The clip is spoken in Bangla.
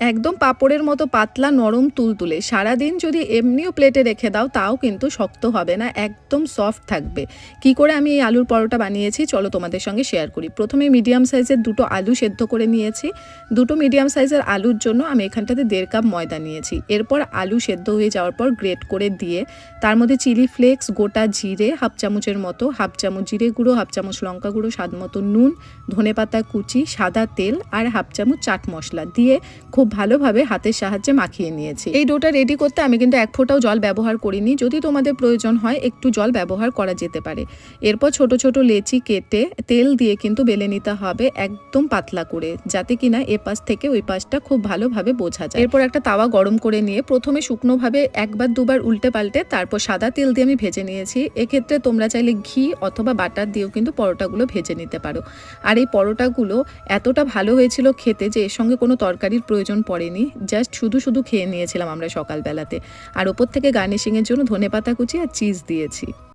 একদম পাঁপড়ের মতো পাতলা নরম তুলতুলে। সারাদিন যদি এমনিও প্লেটে রেখে দাও, তাও কিন্তু শক্ত হবে না, একদম সফট থাকবে। কি করে আমি এই আলুর পরোটা বানিয়েছি, চলো তোমাদের সঙ্গে শেয়ার করি। প্রথমে মিডিয়াম সাইজের দুটো আলু সেদ্ধ করে নিয়েছি। দুটো মিডিয়াম সাইজের আলুর জন্য আমি এখানটাতে দেড় কাপ ময়দা নিয়েছি। এরপর আলু সেদ্ধ হয়ে যাওয়ার পর গ্রেট করে দিয়ে, তার মধ্যে চিলি ফ্লেক্স গোটা জিরে, হাফ চামচের মতো, হাফ চামচ জিরে গুঁড়ো, হাফ চামচ লঙ্কা গুঁড়ো, স্বাদ মতো নুন, ধনেপাতা কুচি, সাদা তেল আর হাফ চামচ চাট মশলা দিয়ে খুব ভালোভাবে হাতের সাহায্যে মাখিয়ে নিয়েছি। এই ডোটা রেডি করতে আমি কিন্তু এক ফোঁটাও জল ব্যবহার করিনি। যদি তোমাদের প্রয়োজন হয়, একটু জল ব্যবহার করা যেতে পারে। এরপর ছোট ছোট লেচি কেটে তেল দিয়ে কিন্তু বেলে নিতে হবে একদম পাতলা করে, যাতে কিনা এ পাশ থেকে ওই পাশটা খুব ভালোভাবে বোঝা যায়। এরপর একটা তাওয়া গরম করে নিয়ে প্রথমে শুকনোভাবে একবার দুবার উল্টে পাল্টে তারপর সাদা তেল দিয়ে আমি ভেজে নিয়েছি। এক্ষেত্রে তোমরা চাইলে ঘি অথবা বাটার দিয়েও কিন্তু পরোটাগুলো ভেজে নিতে পারো। আর এই পরোটাগুলো এতটা ভালো হয়েছিল খেতে যে এর সঙ্গে কোনো তরকারির প্রয়োজন পড়েনি জাস্ট শুধু শুধু খেয়ে নিয়েছিলাম আমরা সকালবেলাতে। আর ওপর থেকে গার্নিশিংয়ের জন্য ধনে পাতা কুচি আর চিজ দিয়েছি।